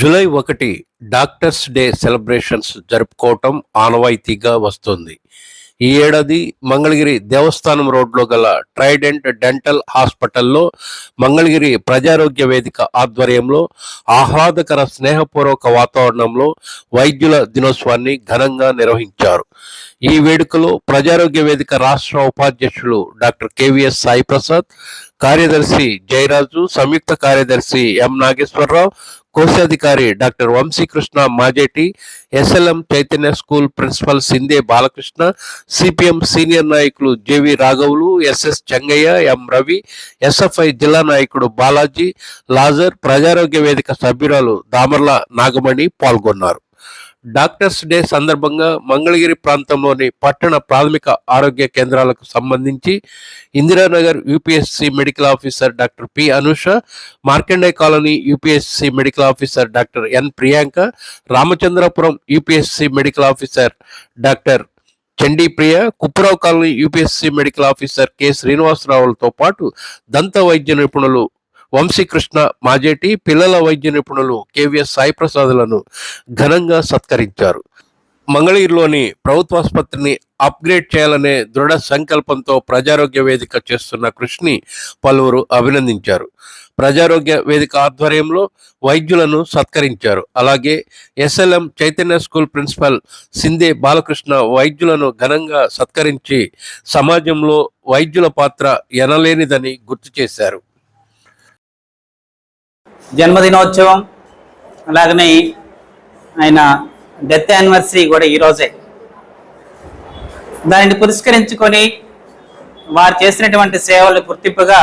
July ఒకటి doctors day celebrations జరుపుకోవటం ఆనవాయితీగా వస్తుంది. ఈ ఏడాది మంగళగిరి దేవస్థానం రోడ్లో గల ట్రైడెంట్ డెంటల్ హాస్పిటల్లో మంగళగిరి ప్రజారోగ్య వేదిక ఆధ్వర్యంలో ఆహ్లాదకర స్నేహపూర్వక వాతావరణంలో వైద్యుల దినోత్సవాన్ని ఘనంగా నిర్వహించారు. ఈ వేడుకలో ప్రజారోగ్య వేదిక రాష్ట్ర ఉపాధ్యక్షులు డాక్టర్ కెవిఎస్ సాయి ప్రసాద్ కార్యదర్శి జయరాజు సంయుక్త కార్యదర్శి ఎం నాగేశ్వరరావు కోశాధికారి doctor Vamsikrishna Majeti SLM Chaitanya school principal Shinde Balakrishna CPM senior నాయకులు JV రాఘవులు SS Chengaiah M Ravi SFI జిల్లా నాయకుడు బాలాజీ లాజర్ ప్రజారోగ్య వేదిక సభ్యురాలు దామర్ల నాగమణి పాల్గొన్నారు. డాక్టర్స్ డే సందర్భంగా మంగళగిరి ప్రాంతంలోని పట్టణ ప్రాథమిక ఆరోగ్య కేంద్రాలకు సంబంధించి Indiranagar UPSC medical officer doctor P Anusha Markande colony UPSC medical officer doctor N Priyanka Ramachandrapuram UPSC medical officer doctor Chandi Priya Kupparao colony UPSC medical officer K శ్రీనివాసరావులతో పాటు దంత వైద్య నిపుణులు వంశీకృష్ణ మాజేటి పిల్లల వైద్య నిపుణులు కేవీఎస్ సాయిప్రసాద్లను ఘనంగా సత్కరించారు. మంగళగిరిలోని ప్రభుత్వాసుపత్రిని అప్గ్రేడ్ చేయాలనే దృఢ సంకల్పంతో ప్రజారోగ్య వేదిక చేస్తున్న కృషిని పలువురు అభినందించారు. ప్రజారోగ్య వేదిక ఆధ్వర్యంలో వైద్యులను సత్కరించారు. అలాగే SLM Chaitanya school principal Shinde Balakrishna వైద్యులను ఘనంగా సత్కరించి సమాజంలో వైద్యుల పాత్ర ఎనలేనిదని గుర్తు చేశారు. జన్మదినోత్సవం అలాగనే ఆయన డెత్ యానివర్సరీ కూడా ఈరోజే దానిని పురస్కరించుకొని వారు చేసినటువంటి సేవలు గుర్తింపుగా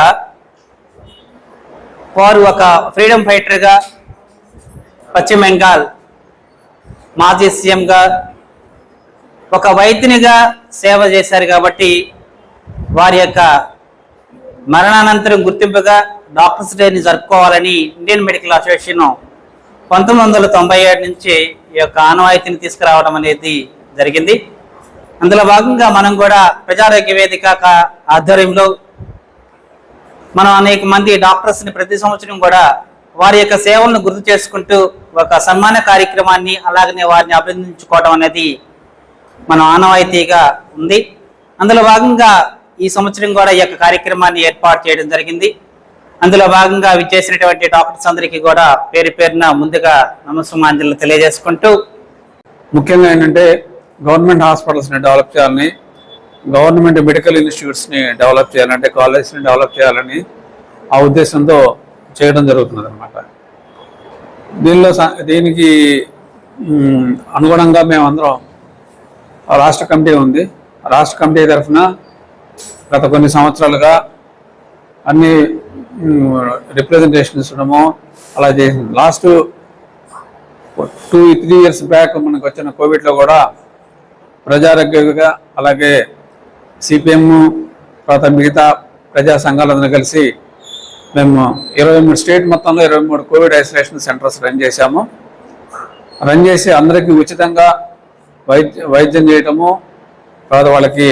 వారు ఒక ఫ్రీడమ్ ఫైటర్గా పశ్చిమ బెంగాల్ మాజీ సీఎంగా ఒక వైద్యునిగా సేవ చేశారు కాబట్టి వారి యొక్క మరణానంతరం గుర్తింపుగా డాక్టర్స్ డేని జరుపుకోవాలని ఇండియన్ మెడికల్ అసోసియేషన్ పంతొమ్మిది వందల తొంభై ఏడు నుంచి ఈ యొక్క ఆనవాయితీని తీసుకురావడం అనేది జరిగింది. అందులో భాగంగా మనం కూడా ప్రజారోగ్య వేదిక ఆధ్వర్యంలో మనం అనేక మంది డాక్టర్స్ని ప్రతి సంవత్సరం కూడా వారి యొక్క సేవలను గుర్తు చేసుకుంటూ ఒక సన్మాన కార్యక్రమాన్ని అలాగనే వారిని అభినందించుకోవడం అనేది మన ఆనవాయితీగా ఉంది. అందులో భాగంగా ఈ సంవత్సరం కూడా ఈ యొక్క కార్యక్రమాన్ని ఏర్పాటు చేయడం జరిగింది. అందులో భాగంగా విచ్చేసినటువంటి డాక్టర్స్ అందరికీ కూడా పేరు పేరున ముందుగా నమస్సుమాంజలు తెలియజేసుకుంటూ ముఖ్యంగా ఏంటంటే గవర్నమెంట్ హాస్పిటల్స్ని డెవలప్ చేయాలని గవర్నమెంట్ మెడికల్ ఇన్స్టిట్యూట్స్ని డెవలప్ చేయాలంటే కాలేజెస్ని డెవలప్ చేయాలని ఆ ఉద్దేశంతో చేయడం జరుగుతున్నది అనమాట దీనిలో స- దీనికి అనుగుణంగా మేమందరం రాష్ట్ర కమిటీ ఉంది. రాష్ట్ర కమిటీ తరఫున గత కొన్ని సంవత్సరాలుగా అన్ని రిప్రజెంటేషన్స్ ఇవ్వడము అలా చేసింది. Last two three years back మనకు వచ్చిన కోవిడ్లో కూడా ప్రజారోగ్యంగా అలాగే సిపిఎం తర్వాత మిగతా ప్రజా సంఘాలందరూ కలిసి మేము ఇరవై మూడు స్టేట్ మొత్తంలో ఇరవై మూడు కోవిడ్ ఐసోలేషన్ సెంటర్స్ రన్ చేశాము. రన్ చేసి అందరికీ ఉచితంగా వైద్య వైద్యం చేయటము తర్వాత వాళ్ళకి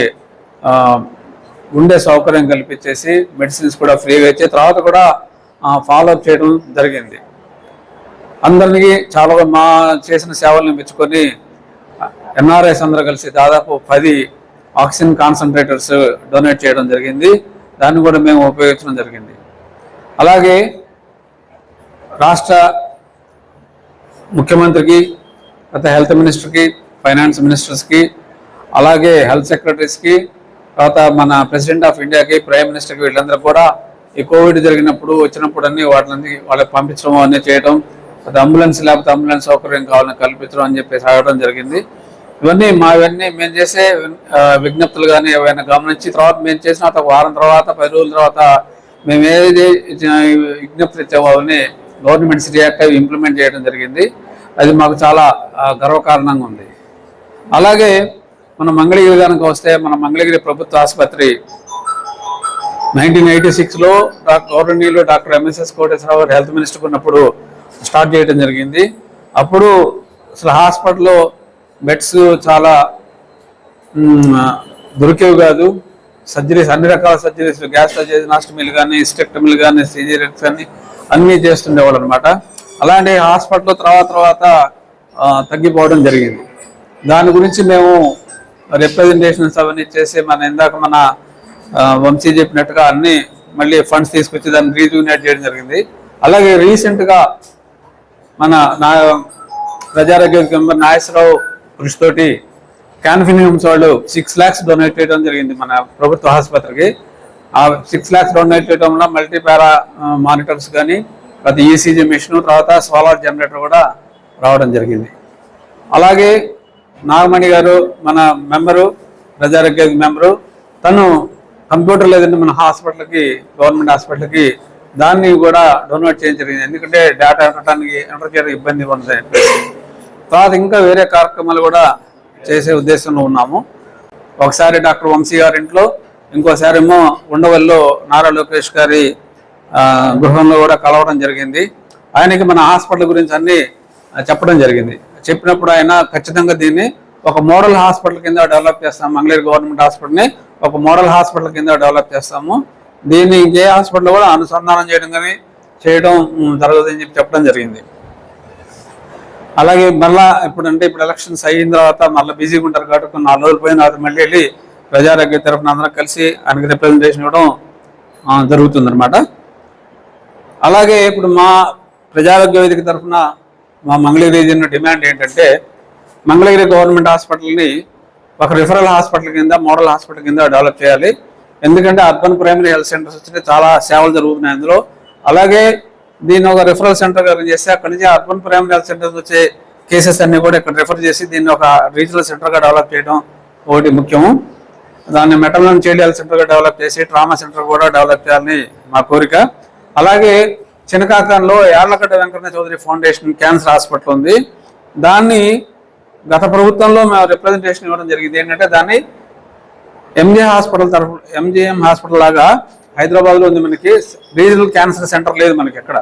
ఉండే సౌకర్యం కల్పించేసి మెడిసిన్స్ కూడా ఫ్రీగా ఇచ్చి తర్వాత కూడా ఫాలో అప్ చేయడం జరిగింది. అందరికీ చాలా మా చేసిన సేవలను మెచ్చుకొని ఎన్ఆర్ఐస్ అందరూ కలిసి దాదాపు పది ఆక్సిజన్ కాన్సన్ట్రేటర్స్ డొనేట్ చేయడం జరిగింది. దాన్ని కూడా మేము ఉపయోగించడం జరిగింది. అలాగే రాష్ట్ర ముఖ్యమంత్రికి గత హెల్త్ మినిస్టర్కి ఫైనాన్స్ మినిస్టర్స్కి అలాగే హెల్త్ సెక్రటరీస్కి తర్వాత మన ప్రెసిడెంట్ ఆఫ్ ఇండియాకి ప్రైమ్ మినిస్టర్కి వీళ్ళందరూ కూడా ఈ కోవిడ్ జరిగినప్పుడు వచ్చినప్పుడు అన్ని వాటిని వాళ్ళకి పంపించడం అన్నీ చేయడం అది అంబులెన్స్ లేకపోతే అంబులెన్స్ సౌకర్యం కావాలని కల్పించడం అని చెప్పేసి అడగడం జరిగింది. ఇవన్నీ మా ఇవన్నీ మేము చేసే విజ్ఞప్తులు కానీ ఏవైనా గమనించి తర్వాత మేము చేసిన ఒక వారం తర్వాత పది రోజుల తర్వాత మేము ఏది విజ్ఞప్తులు ఇచ్చామో అవన్నీ గవర్నమెంట్స్ రియాక్ట్ అవి ఇంప్లిమెంట్ చేయడం జరిగింది. అది మాకు చాలా గర్వకారణంగా ఉంది. అలాగే మన మంగళగిరి కనుక వస్తే మన మంగళగిరి ప్రభుత్వ ఆసుపత్రి నైన్టీన్ ఎయిటీ సిక్స్లో డాక్టర్ గవర్నీలో డాక్టర్ ఎంఎస్ఎస్ కోటేశ్వరరావు గారు హెల్త్ మినిస్టర్ ఉన్నప్పుడు స్టార్ట్ చేయడం జరిగింది. అప్పుడు అసలు హాస్పిటల్లో బెడ్స్ చాలా దొరికేవి కాదు. సర్జరీస్ అన్ని రకాల సర్జరీస్ గ్యాస్ సర్జరీ నాస్టమీలు కానీ స్టెక్టమీలు కానీ సీజరీస్ కానీ అన్నీ చేస్తుండేవాళ్ళు అనమాట అలాంటి హాస్పిటల్ తర్వాత తర్వాత తగ్గిపోవడం జరిగింది. దాని గురించి మేము రిప్రజెంటేషన్స్ అవన్నీ చేసి మన ఇందాక మన వంశీ చెప్పినట్టుగా అన్ని మళ్ళీ ఫండ్స్ తీసుకొచ్చి దాన్ని రీజూనేట్ చేయడం జరిగింది. అలాగే రీసెంట్గా మన నా ప్రజారోగ్య మెంబర్ నాగేశ్వరరావు కృషితోటి క్యాన్ఫినియమ్స్ వాళ్ళు సిక్స్ ల్యాక్స్ డొనేట్ చేయడం జరిగింది మన ప్రభుత్వ ఆసుపత్రికి. ఆ సిక్స్ ల్యాక్స్ డొనేట్ చేయడం వల్ల మల్టీపారా మానిటర్స్ కానీ ప్రతి ఈసీజీ మిషన్ తర్వాత సోలార్ జనరేటర్ కూడా రావడం జరిగింది. అలాగే నాగమణి గారు మన మెంబరు ప్రజారోగ్య మెంబరు. తను కంప్యూటర్ లేదంటే మన హాస్పిటల్కి గవర్నమెంట్ హాస్పిటల్కి దాన్ని కూడా డొనేట్ చేయడం ఎందుకంటే డేటా ఎంటర్టానికి ఎంటర్ చేయడం ఇబ్బంది ఉంది తర్వాత ఇంకా వేరే కార్యక్రమాలు కూడా చేసే ఉద్దేశంలో ఉన్నాము. ఒకసారి డాక్టర్ వంశీ గారి ఇంట్లో ఇంకోసారి ఏమో ఉండవల్లో నారా లోకేష్ గారి గృహంలో కూడా కలవడం జరిగింది. ఆయనకి మన హాస్పిటల్ గురించి అన్ని చెప్పడం జరిగింది. చెప్పినప్పుడు ఆయన ఖచ్చితంగా దీన్ని ఒక మోడల్ హాస్పిటల్ కింద డెవలప్ చేస్తాము. మంగళగిరి గవర్నమెంట్ హాస్పిటల్ని ఒక మోడల్ హాస్పిటల్ కింద డెవలప్ చేస్తాము. దీన్ని ఇంకే హాస్పిటల్ కూడా అనుసంధానం చేయడం కానీ చేయడం జరగదు జరగదని చెప్పి చెప్పడం జరిగింది. అలాగే మళ్ళా ఇప్పుడంటే ఇప్పుడు ఎలక్షన్స్ అయిన తర్వాత మళ్ళీ బిజీగా ఉంటారు కాబట్టి కొన్ని నాలుగు రోజులు పోయిన తర్వాత మళ్ళీ వెళ్ళి ప్రజారోగ్య తరఫున అందరం కలిసి ఆయనకి రిప్రజెంటేషన్ ఇవ్వడం జరుగుతుంది అనమాట అలాగే ఇప్పుడు మా ప్రజారోగ్య వేదిక తరఫున మా మంగళగిరి రీజియన్ డిమాండ్ ఏంటంటే మంగళగిరి గవర్నమెంట్ హాస్పిటల్ని ఒక రిఫరల్ హాస్పిటల్ కింద మోడల్ హాస్పిటల్ కింద డెవలప్ చేయాలి. ఎందుకంటే అర్బన్ ప్రైమరీ హెల్త్ సెంటర్స్ వచ్చినాయి చాలా సేవలు జరుగుతున్నాయి అందులో. అలాగే దీన్ని ఒక రిఫరల్ సెంటర్గా గా అక్కడి నుంచి అర్బన్ ప్రైమరీ హెల్త్ సెంటర్స్ వచ్చే కేసెస్ అన్నీ కూడా ఇక్కడ రిఫర్ చేసి దీన్ని ఒక రీజనల్ సెంటర్గా డెవలప్ చేయడం ఒకటి ముఖ్యము. దాన్ని మెటర్నల్ చైల్డ్ హెల్త్ సెంటర్గా డెవలప్ చేసి ట్రామా సెంటర్ కూడా డెవలప్ చేయాలని మా కోరిక. అలాగే చినకాకంలో Yarlagadda Venkanna Chowdary foundation cancer hospital ఉంది. దాన్ని గత ప్రభుత్వంలో మేము రిప్రజెంటేషన్ ఇవ్వడం జరిగింది. ఏంటంటే దాన్ని ఎంజే హాస్పిటల్ తరఫు ఎంజీఎం హాస్పిటల్ లాగా హైదరాబాద్లో ఉంది మనకి. రీజనల్ క్యాన్సర్ సెంటర్ లేదు మనకి ఎక్కడ.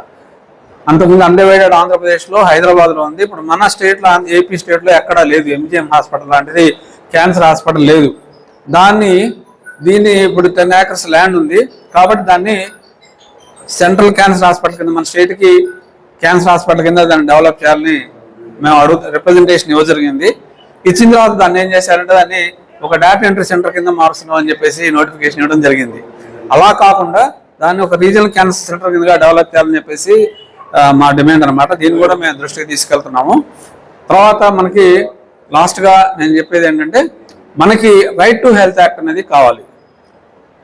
అంతకుముందు అన్డివైడెడ్ ఆంధ్రప్రదేశ్లో హైదరాబాద్లో ఉంది. ఇప్పుడు మన స్టేట్లో ఏపీ స్టేట్లో ఎక్కడా లేదు ఎంజీఎం హాస్పిటల్ లాంటిది. క్యాన్సర్ హాస్పిటల్ లేదు. దాన్ని దీన్ని ఇప్పుడు టెన్ ఏకర్స్ ల్యాండ్ ఉంది. కాబట్టి దాన్ని సెంట్రల్ క్యాన్సర్ హాస్పిటల్ కింద మన స్టేట్కి క్యాన్సర్ హాస్పిటల్ కింద దాన్ని డెవలప్ చేయాలని మేము అడుగు రిప్రజెంటేషన్ ఇవ్వ జరిగింది. ఇచ్చిన తర్వాత దాన్ని ఏం చేశారంటే దాన్ని ఒక డేటా ఎంట్రీ సెంటర్ కింద మారుస్తున్నాం అని చెప్పేసి నోటిఫికేషన్ ఇవ్వడం జరిగింది. అలా కాకుండా దాన్ని ఒక రీజనల్ క్యాన్సర్ సెంటర్ కిందగా డెవలప్ చేయాలని చెప్పేసి మా డిమాండ్ అనమాట దీన్ని కూడా మేము దృష్టికి తీసుకెళ్తున్నాము. తర్వాత మనకి లాస్ట్గా నేను చెప్పేది ఏంటంటే మనకి రైట్ టు హెల్త్ యాక్ట్ అనేది కావాలి.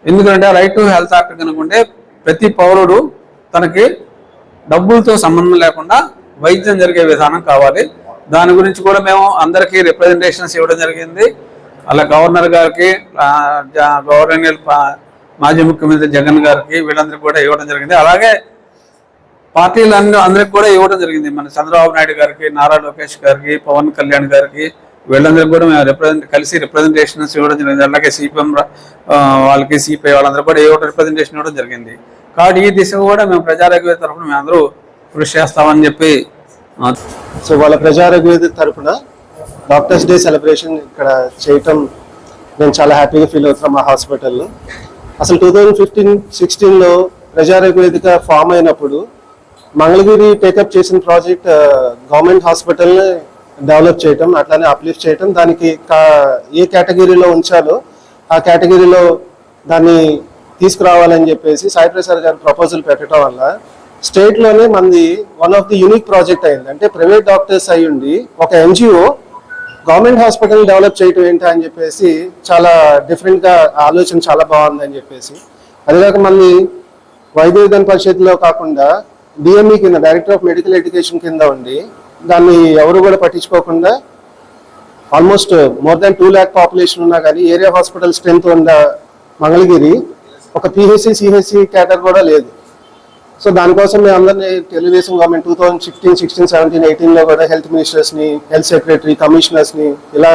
ఎందుకంటే రైట్ టు హెల్త్ యాక్ట్ కనుకుంటే ప్రతి పౌరుడు తనకి డబ్బులతో సంబంధం లేకుండా వైద్యం జరిగే విధానం కావాలి. దాని గురించి కూడా మేము అందరికీ రిప్రజెంటేషన్స్ ఇవ్వడం జరిగింది. అలా గవర్నర్ గారికి గవర్నర్ మాజీ ముఖ్యమంత్రి జగన్ గారికి వీళ్ళందరికీ కూడా ఇవ్వడం జరిగింది. అలాగే పార్టీలు అన్ని అందరికి కూడా ఇవ్వడం జరిగింది. మన చంద్రబాబు నాయుడు గారికి నారా లోకేష్ గారికి పవన్ కళ్యాణ్ గారికి వీళ్ళందరికీ కూడా మేము రిప్రజెంట్ కలిసి రిప్రజెంటేషన్స్ ఇవ్వడం జరిగింది. అలాగే సిపిఎం వాళ్ళకి సిపిఐ వాళ్ళందరూ కూడా ఏ ఒకటి రిప్రజెంటేషన్ ఇవ్వడం జరిగింది. కాబట్టి ఈ దిశగా కూడా మేము ప్రజారోగ్య తరఫున మేము అందరూ కృషి చేస్తామని చెప్పి సో వాళ్ళ ప్రజారోగ్య తరపున డాక్టర్స్ డే సెలబ్రేషన్ ఇక్కడ చేయటం నేను చాలా హ్యాపీగా ఫీల్ అవుతున్నాం మా హాస్పిటల్లో. అసలు టూ థౌజండ్ ఫిఫ్టీన్ సిక్స్టీన్లో ప్రజారగ్వేదిక ఫామ్ అయినప్పుడు మంగళగిరి టేకప్ చేసిన ప్రాజెక్ట్ గవర్నమెంట్ హాస్పిటల్ని డెవలప్ చేయటం అట్లానే అప్లిఫ్ట్ చేయటం దానికి కా- ఏ కేటగిరీలో ఉంచాలో ఆ కేటగిరీలో దాన్ని తీసుకురావాలని చెప్పేసి సాయి ప్రసాద్ గారు ప్రపోజల్ పెట్టడం వల్ల స్టేట్లోనే మనది one of the unique project అయింది. అంటే ప్రైవేట్ డాక్టర్స్ అయ్యుండి ఉండి ఒక ఎన్జిఓ గవర్నమెంట్ హాస్పిటల్ డెవలప్ చేయటం ఏంటా అని చెప్పేసి చాలా డిఫరెంట్గా ఆలోచన చాలా బాగుంది అని చెప్పేసి. అదేకాక మళ్ళీ వైద్య విధాన పరిషత్లో కాకుండా డిఎంఈ కింద డైరెక్టర్ ఆఫ్ మెడికల్ ఎడ్యుకేషన్ కింద ఉండి దాన్ని ఎవరు కూడా పట్టించుకోకుండా almost more than two lakh population ఉన్నా కానీ ఏరియా హాస్పిటల్ స్ట్రెంత్ ఉన్న మంగళగిరి ఒక పిహెచ్సి సిహెచ్సి క్యాటర్ కూడా లేదు. సో దానికోసం మేము అందరినీ Telugu Desam government two thousand sixteen sixteen seventeen ఎయిటీన్లో కూడా హెల్త్ మినిస్టర్స్ని హెల్త్ సెక్రటరీ కమిషనర్స్ని ఇలా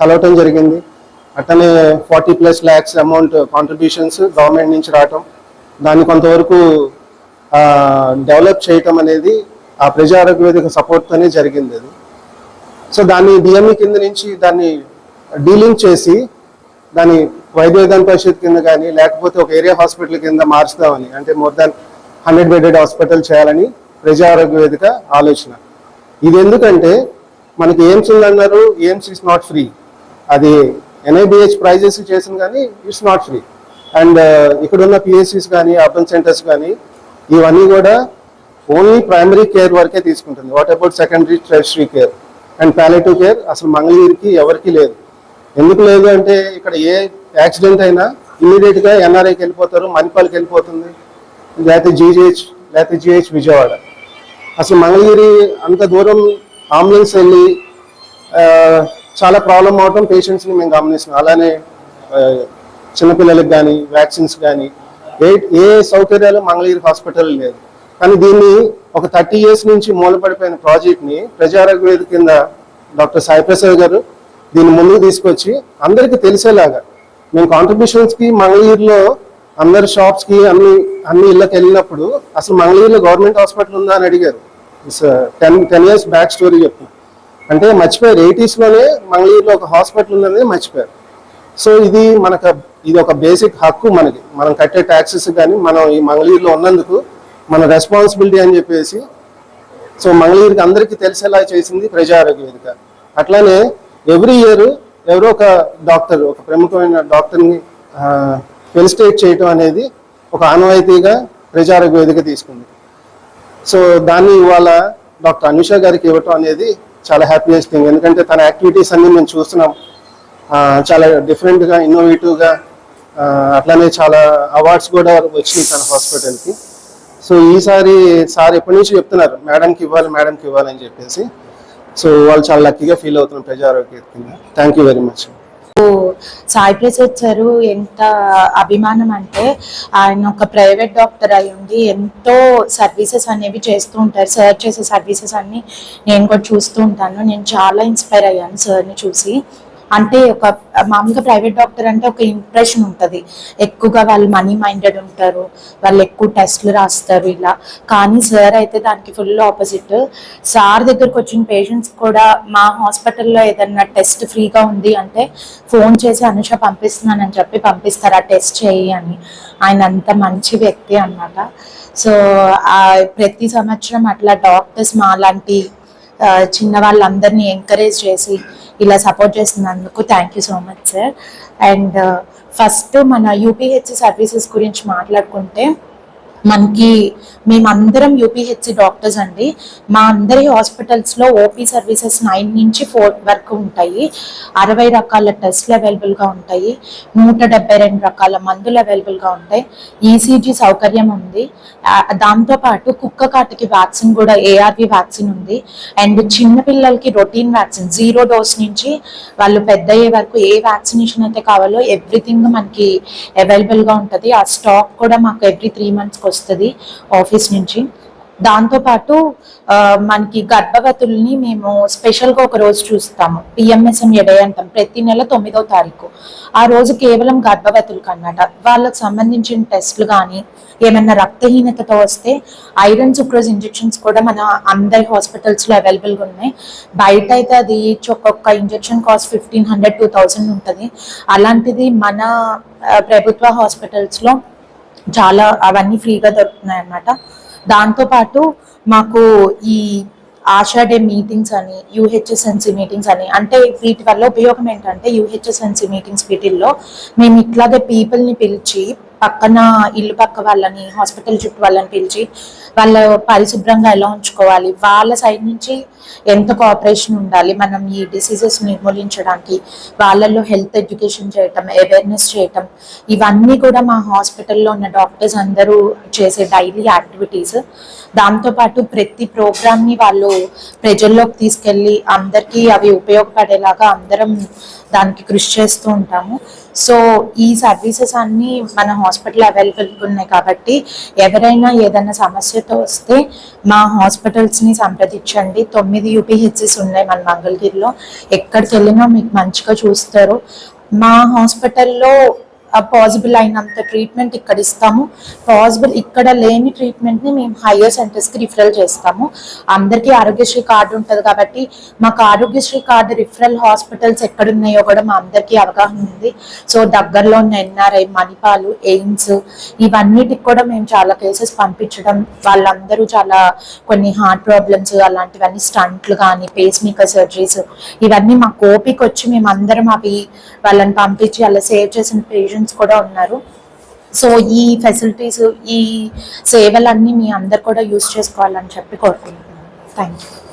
కలవటం జరిగింది. అట్లనే forty plus lakhs amount contributions government నుంచి రావటం. దాన్ని కొంతవరకు డెవలప్ చేయటం అనేది ఆ ప్రజా ఆరోగ్య వేదిక సపోర్ట్తోనే జరిగింది అది. సో దాన్ని డిఎంఈ కింద నుంచి దాన్ని డీలింగ్ చేసి దాన్ని వైద్య విధాన పరిషత్ కింద కానీ లేకపోతే ఒక ఏరియా హాస్పిటల్ కింద మార్చుదామని అంటే more than hundred bedded hospital చేయాలని ప్రజా ఆరోగ్య వేదిక ఆలోచన. ఇది ఎందుకంటే మనకి ఎయిమ్స్ ఉందన్నారు ఎయిమ్స్ ఇస్ నాట్ ఫ్రీ అది ఎన్ఐబిహెచ్ ప్రైజెస్ చేసిన కానీ ఇట్స్ నాట్ ఫ్రీ అండ్ ఇక్కడ ఉన్న పిఎస్సిస్ కానీ అర్బన్ సెంటర్స్ కానీ ఇవన్నీ కూడా ఓన్లీ ప్రైమరీ కేర్ వరకే తీసుకుంటుంది. What about secondary territory care and palliative care అసలు మంగళగిరికి ఎవరికి లేదు. ఎందుకు లేదు అంటే ఇక్కడ ఏ యాక్సిడెంట్ అయినా ఇమీడియట్గా ఎన్ఆర్ఐకి వెళ్ళిపోతారు మణిపాల్కి వెళ్ళిపోతుంది. లేకపోతే జీజీహెచ్ లేకపోతే జిహెచ్ విజయవాడ. అసలు మంగళగిరి అంత దూరం అంబులెన్స్ వెళ్ళి చాలా ప్రాబ్లం అవటం పేషెంట్స్ని మేము గమనిస్తున్నాం. అలానే చిన్నపిల్లలకు కానీ వ్యాక్సిన్స్ కానీ ఏ ఏ సౌకర్యాలు మంగళగిరి హాస్పిటల్ లేదు కానీ దీన్ని ఒక థర్టీ ఇయర్స్ నుంచి మూలపడిపోయిన ప్రాజెక్ట్ని ప్రజారోగ్యవేది కింద డాక్టర్ సాయిప్రసాద్ గారు దీన్ని ముందుకు తీసుకొచ్చి అందరికీ తెలిసేలాగా మేము కాంట్రిబ్యూషన్స్కి మంగళగిరిలో అందరి షాప్స్కి అన్ని అన్ని ఇళ్ళకి వెళ్ళినప్పుడు అసలు మంగళగిరిలో గవర్నమెంట్ హాస్పిటల్ ఉందా అని అడిగారు. Ten ten years back story చెప్పి. అంటే మర్చిపోయారు. ఎయిటీస్లోనే మంగళగిరిలో ఒక హాస్పిటల్ ఉందనేది మర్చిపోయారు. సో ఇది మనకు ఇది ఒక బేసిక్ హక్కు మనకి. మనం కట్టే ట్యాక్సెస్ కానీ మనం ఈ మంగళగిరిలో ఉన్నందుకు మన రెస్పాన్సిబిలిటీ అని చెప్పేసి సో మంగళగిరికి అందరికీ తెలిసేలా చేసింది ప్రజా ఆరోగ్య వేదిక. అట్లానే ఎవ్రీ ఇయర్ ఎవరో ఒక డాక్టర్ ఒక ప్రముఖమైన డాక్టర్ని ఫెలిసిటేట్ చేయటం అనేది ఒక ఆనవాయితీగా ప్రజా ఆరోగ్య వేదిక తీసుకుంది. సో దాన్ని ఇవాళ డాక్టర్ అనుష గారికి ఇవ్వటం అనేది చాలా హ్యాపీయెస్ట్ థింగ్ ఎందుకంటే తన యాక్టివిటీస్ అన్ని మేము చూస్తున్నాం. చాలా డిఫరెంట్గా ఇన్నోవేటివ్గా అట్లానే చాలా అవార్డ్స్ కూడా వచ్చినాయి తన హాస్పిటల్కి సో ఈసారి సార్ ఎప్పటి నుంచి చెప్తున్నారు మేడంకి ఇవ్వాలి మేడంకి ఇవ్వాలని చెప్పేసి. సో వాళ్ళు చాలా లక్కీగా ఫీల్ అవుతున్నారు ప్రజారోగ్య కింద thank you very much Sai Prasad sir ఎంత అభిమానం అంటే ఆయన ఒక ప్రైవేట్ డాక్టర్ అయి ఉండి ఎంతో సర్వీసెస్ అనేవి చేస్తూ ఉంటారు. సార్ చేసే సర్వీసెస్ అన్ని నేను కూడా చూస్తూ ఉంటాను. నేను చాలా ఇన్స్పైర్ అయ్యాను సార్ని చూసి. అంటే ఒక మామూలుగా ప్రైవేట్ డాక్టర్ అంటే ఒక ఇంప్రెషన్ ఉంటుంది. ఎక్కువగా వాళ్ళు మనీ మైండెడ్ ఉంటారు. వాళ్ళు ఎక్కువ టెస్ట్లు రాస్తారు ఇలా. కానీ సార్ అయితే దానికి ఫుల్ ఆపోజిట్. సార్ దగ్గరకు వచ్చిన పేషెంట్స్ కూడా మా హాస్పిటల్లో ఏదన్నా టెస్ట్ ఫ్రీగా ఉంది అంటే ఫోన్ చేసి అనుష పంపిస్తున్నానని చెప్పి పంపిస్తారు. ఆ టెస్ట్ చేయి అని. ఆయన అంత మంచి వ్యక్తి అన్నమాట. సో ప్రతి సంవత్సరం అట్లా డాక్టర్స్ మా లాంటి చిన్న వాళ్ళందరినీ ఎంకరేజ్ చేసి ఇలా సపోర్ట్ చేస్తున్నందుకు thank you so much sir and first మన యూపీహెచ్ సర్వీసెస్ గురించి మాట్లాడుకుంటే మనకి మేమందరం యూపీహెచ్సి డాక్టర్స్ అండి. మా అందరి హాస్పిటల్స్లో ఓపీ సర్వీసెస్ నైన్ నుంచి ఫోర్ వరకు ఉంటాయి. అరవై రకాల టెస్ట్లు అవైలబుల్గా ఉంటాయి. నూట డెబ్బై రెండు రకాల మందులు అవైలబుల్గా ఉంటాయి. ఈసీజీ సౌకర్యం ఉంది. దాంతోపాటు కుక్క కాటికి వ్యాక్సిన్ కూడా ఏఆర్వి వ్యాక్సిన్ ఉంది. అండ్ చిన్న పిల్లలకి రొటీన్ వ్యాక్సిన్ జీరో డోస్ నుంచి వాళ్ళు పెద్ద అయ్యే వరకు ఏ వ్యాక్సినేషన్ అయితే కావాలో ఎవ్రీథింగ్ మనకి అవైలబుల్గా ఉంటుంది. ఆ స్టాక్ కూడా మాకు ఎవ్రీ త్రీ మంత్స్ వస్తుంది ఆఫీస్ నుంచి. దాంతోపాటు మనకి గర్భవతుల్ని మేము స్పెషల్గా ఒక రోజు చూస్తాము. పిఎంఎస్ఎం ఎడే అంటాం. ప్రతి నెల తొమ్మిదో తారీఖు. ఆ రోజు కేవలం గర్భవతులకు అన్నమాట వాళ్ళకి సంబంధించిన టెస్ట్లు కానీ ఏమైనా రక్తహీనతతో వస్తే ఐరన్ సుక్రోజ్ ఇంజెక్షన్స్ కూడా మన అందరి హాస్పిటల్స్లో అవైలబుల్గా ఉన్నాయి. బయట అయితే అది ఈచ్ ఒక్కొక్క injection cost fifteen hundred two thousand ఉంటుంది. అలాంటిది మన ప్రభుత్వ హాస్పిటల్స్లో చాలా అవన్నీ ఫ్రీగా దొరుకుతున్నాయి అనమాట దాంతోపాటు మాకు ఈ ఆశా డే మీటింగ్స్ అని యూహెచ్ఎస్ఎన్సీ మీటింగ్స్ అని అంటే వీటి వల్ల ఉపయోగం ఏంటంటే యూహెచ్ఎస్ఎన్సీ మీటింగ్స్ వీటిల్లో మేము ఇట్లాగే పీపుల్ని పిలిచి పక్కన ఇల్లు పక్క వాళ్ళని హాస్పిటల్ చుట్టూ వాళ్ళని పిలిచి వాళ్ళ పరిశుభ్రంగా ఎలా ఉంచుకోవాలి? వాళ్ళ సైడ్ నుంచి ఎంత కోఆపరేషన్ ఉండాలి? మనం ఈ డిసీజెస్ నిర్మూలించడానికి వాళ్ళల్లో హెల్త్ ఎడ్యుకేషన్ చేయటం అవేర్నెస్ చేయటం ఇవన్నీ కూడా మా హాస్పిటల్లో ఉన్న డాక్టర్స్ అందరూ చేసే డైలీ యాక్టివిటీస్. దాంతోపాటు ప్రతి ప్రోగ్రామ్ని వాళ్ళు ప్రజల్లోకి తీసుకెళ్ళి అందరికీ అవి ఉపయోగపడేలాగా అందరం దానికి కృషి చేస్తూ ఉంటాము. సో ఈ సర్వీసెస్ అన్నీ మన హాస్పిటల్ అవైలబుల్గా ఉన్నాయి కాబట్టి ఎవరైనా ఏదైనా సమస్యతో వస్తే మా హాస్పిటల్స్ని సంప్రదించండి. తొమ్మిది యూపీహెచ్సిస్ ఉన్నాయి మన మంగళగిరిలో. ఎక్కడికి వెళ్ళినా మీకు మంచిగా చూస్తారు. మా హాస్పిటల్లో పాసిబుల్ అయినంత ట్రీట్మెంట్ ఇక్కడ ఇస్తాము. పాసిబుల్ ఇక్కడ లేని ట్రీట్మెంట్ని మేము హయ్యర్ సెంటర్స్కి రిఫరల్ చేస్తాము. అందరికీ ఆరోగ్యశ్రీ కార్డు ఉంటుంది కాబట్టి మాకు ఆరోగ్యశ్రీ కార్డు రిఫరల్ హాస్పిటల్స్ ఎక్కడున్నాయో కూడా మా అందరికీ అవగాహన ఉంది. సో దగ్గరలో ఉన్న ఎన్ఆర్ఐ మణిపాలు ఎయిమ్స్ ఇవన్నిటికి కూడా మేము చాలా కేసెస్ పంపించడం వాళ్ళందరూ చాలా కొన్ని హార్ట్ ప్రాబ్లమ్స్ అలాంటివన్నీ స్టంట్లు కానీ పేస్ మేకర్ సర్జరీస్ ఇవన్నీ మా కోపికి వచ్చి మేము అందరం అవి వాళ్ళని పంపించి అలా సేవ్ చేసిన పేషెంట్స్ కూడా ఉన్నారు. సో ఈ ఫెసిలిటీస్ ఈ సేవలన్నీ మీ అందరు కూడా యూస్ చేసుకోవాలని చెప్పి కోరుకుంటున్నాను. Thank you